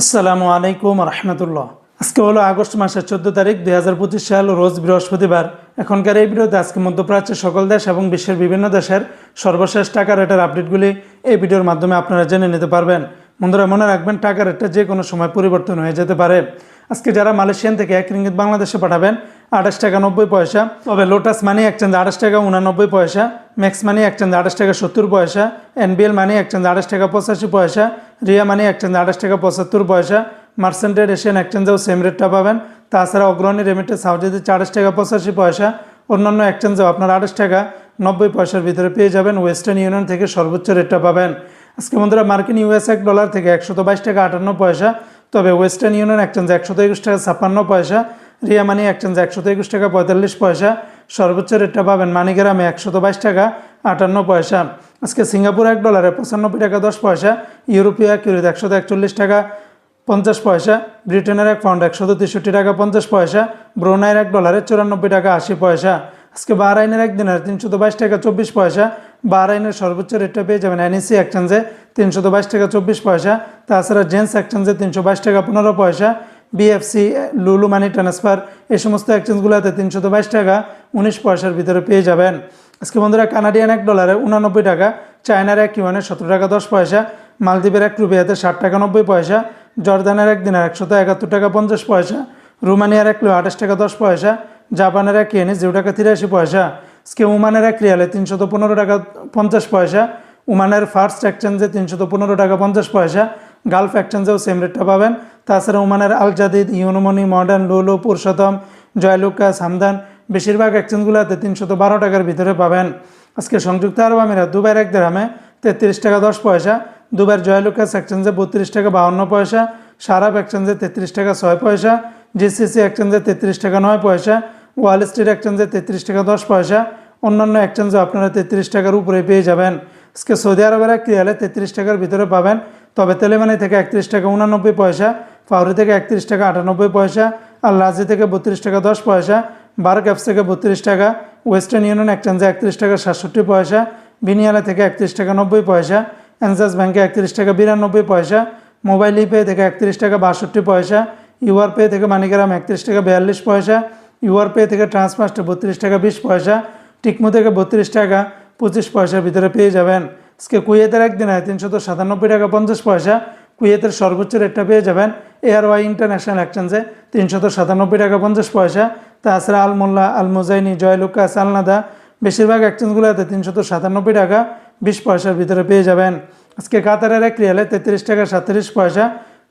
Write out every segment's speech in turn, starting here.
আসসালামু আলাইকুম রহমতুল্লাহ। আজকে হলো আগস্ট মাসের চোদ্দ তারিখ, দুই হাজার পঁচিশ সাল, রোজ বৃহস্পতিবার। এখনকার এই ভিডিওতে আজকে মধ্যপ্রাচ্যের সকল দেশ এবং বিশ্বের বিভিন্ন দেশের সর্বশেষ টাকা রেটের আপডেটগুলি এই ভিডিওর মাধ্যমে আপনারা জেনে নিতে পারবেন। বন্ধুরা, মনে রাখবেন, টাকা রেটটা যে কোনো সময় পরিবর্তন হয়ে যেতে পারে। আজকে যারা মালয়েশিয়ান থেকে এক রিঙ্গিত বাংলাদেশে পাঠাবেন, আঠাশ টাকা নব্বই পয়সা, তবে লোটাস মানি একচেঞ্জ আঠাশ টাকা উনানব্বই পয়সা ম্যাক্স মানি একচেঞ্জ আঠাশ টাকা সত্তর পয়সা। এনবিএল মানি একচেঞ্জ আঠাশ টাকা পঁচাশি পয়সা। রিয়া মানি একচেঞ্জ আঠাশ টাকা পঁচাত্তর পয়সা। মার্সেন্টেড এশিয়ান এক্সচেঞ্জেও সেম রেটটা পাবেন। তাছাড়া অগ্রণী রেমিটেন্স হাউজেতে আঠাশ টাকা পঁচাশি পয়সা। অন্যান্য এক্সচেঞ্জেও আপনার আঠাশ টাকা নব্বই পয়সার ভিতরে পেয়ে যাবেন। ওয়েস্টার্ন ইউনিয়ন থেকে সর্বোচ্চ রেটটা পাবেন। আজকে বন্ধুরা মার্কিন ইউএস এক ডলার থেকে একশত বাইশ টাকা আটান্ন পয়সা। তবে ওয়েস্টার্ন ইউনিয়ন এক্সচেঞ্জ একশত একুশ টাকা ছাপ্পান্ন পয়সা। রিয়া মানি এক্সচেঞ্জ একশত একুশ টাকা পঁয়তাল্লিশ পয়সা। সর্বোচ্চ রেটটা পাবেন মানিগ্রামে একশত বাইশ টাকা, আটান্ন পয়সা। আজকে সিঙ্গাপুর এক ডলারে পঁচানব্বই টাকা, দশ পয়সা। ইউরোপীয় এক ইউরোতে একশত একচল্লিশ টাকা, পঞ্চাশ পয়সা। ব্রিটেনের এক পাউন্ড একশত তেষট্টি টাকা, পঞ্চাশ পয়সা। ব্রোনাইয়ের এক ডলারে চুরানব্বই টাকা, আশি পয়সা। আজকে বাহরাইনের একদিনের তিনশত বাইশ টাকা, চব্বিশ পয়সা। বাহরাইনের সর্বোচ্চ রেটটা পেয়ে যাবেন এনইসি এক্সচেঞ্জে তিনশত বাইশ টাকা, চব্বিশ পয়সা। তাছাড়া জেন্স এক্সচেঞ্জে তিনশো বাইশ টাকা, পনেরো পয়সা। বিএফসি লুলু মানি ট্রান্সফার এই সমস্ত এক্সচেঞ্জগুলোতে তিনশত বাইশ টাকা উনিশ পয়সার ভিতরে পেয়ে যাবেন। আজকে বন্ধুরা কানাডিয়ান এক ডলারে উনানব্বই টাকা চায়নার এক ইউয়ানে সতেরো টাকা দশ পয়সা মালদ্বীপের এক রুপিয়াতে ষাট টাকা নব্বই পয়সা জর্দানের এক দিনের একশত একাত্তর টাকা পঞ্চাশ পয়সা রোমানিয়ার এক কিলো আঠাশ টাকা দশ পয়সা জাপানের এক ইয়েনে জিরো টাকা তিরাশি পয়সা, আজকে ওমানের এক রিয়ালে তিনশত পনেরো টাকা পঞ্চাশ পয়সা ওমানের ফার্স্ট এক্সচেঞ্জে তিনশত পনেরো টাকা পঞ্চাশ পয়সা গালফ এক্সচেঞ্জেও সেম রেটটা পাবেন। তাছাড়া ওমানের আল জাদিদ ইউনোমনি মডার্ন লুলু পুরুষোত্তম জয়লুকাস হামদান বেশিরভাগ এক্সচেঞ্জগুলোতে তিনশত বারো টাকার ভিতরে পাবেন। আজকে সংযুক্ত আরব আমিরাত, দুবাইয়ের এক দেড়ামে তেত্রিশ টাকা দশ পয়সা। দুবার জয়লুকাস এক্সচেঞ্জে বত্রিশ টাকা বাহান্ন পয়সা। সারাপ এক্সচেঞ্জে তেত্রিশ টাকা ছয় পয়সা। জিসিসি এক্সচেঞ্জে তেত্রিশ টাকা নয় পয়সা। ওয়াল স্ট্রিট এক্সচেঞ্জে তেত্রিশ টাকা দশ পয়সা। অন্যান্য এক্সচেঞ্জে আপনারা তেত্রিশ টাকার উপরে পেয়ে যাবেন। আজকে সৌদি আরবের এক রিয়ালে তেত্রিশ টাকার ভিতরে পাবেন। তবে তেলেমানি থেকে একত্রিশ টাকা উনানব্বই পয়সা, ফাউরি থেকে একত্রিশ টাকা আটানব্বই পয়সা, আর লাজি থেকে বত্রিশ টাকা দশ পয়সা বার ক্যাপস থেকে বত্রিশ টাকা, ওয়েস্টার্ন ইউনিয়ন এক্সচেঞ্জে একত্রিশ টাকা সাতষট্টি পয়সা বিনিয়ালা থেকে একত্রিশ টাকা নব্বই পয়সা অ্যানসাস ব্যাঙ্কে একত্রিশ টাকা বিরানব্বই পয়সা, মোবাইল ইপে থেকে একত্রিশ টাকা বাষট্টি পয়সা, ইউআর পে থেকে মানিগ্রাম একত্রিশ টাকা বিয়াল্লিশ পয়সা, ইউআর পে থেকে ট্রান্সফার্স্টে বত্রিশ টাকা বিশ পয়সা, টিকমো থেকে বত্রিশ টাকা পঁচিশ পয়সার ভিতরে পেয়ে যাবেন। আজকে কুয়েতের একদিনে তিনশত সাতানব্বই টাকা পঞ্চাশ পয়সা, কুয়েতের সর্বোচ্চ রেটটা পেয়ে যাবেন এয়ার ওয়াই ইন্টারন্যাশনাল এক্সচেঞ্জে তিনশত সাতানব্বই টাকা পঞ্চাশ পয়সা। তাছাড়া আলমোল্লা, আলমোজাইনি জয়লুকাস আলনাদা বেশিরভাগ এক্সচেঞ্জগুলোতে তিনশত সাতানব্বই টাকা বিশ পয়সার ভিতরে পেয়ে যাবেন। আজকে কাতারের এক রিয়ালে তেত্রিশ টাকা সাতত্রিশ পয়সা,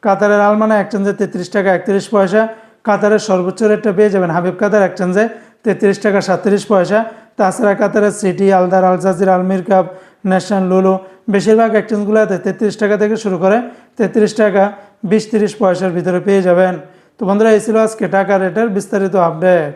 কাতারের আলমানা এক্সচেঞ্জে তেত্রিশ টাকা একত্রিশ পয়সা, কাতারের সর্বোচ্চ রেটটা পেয়ে যাবেন হাবিব কাতার এক্সচেঞ্জে তেত্রিশ টাকা সাতত্রিশ পয়সা। তাছাড়া কাতারের সিটি, আলদার আলজাজির আলমির কাপ ন্যাশনাল লুলু বেশিরভাগ এক্সচেঞ্জগুলোতে তেত্রিশ টাকা থেকে শুরু করে তেত্রিশ টাকা, বিশ, তিরিশ পয়সার ভিতরে পেয়ে যাবেন। তো বন্ধুরা, এই ছিল আজকে টাকা রেটের বিস্তারিত আপডেট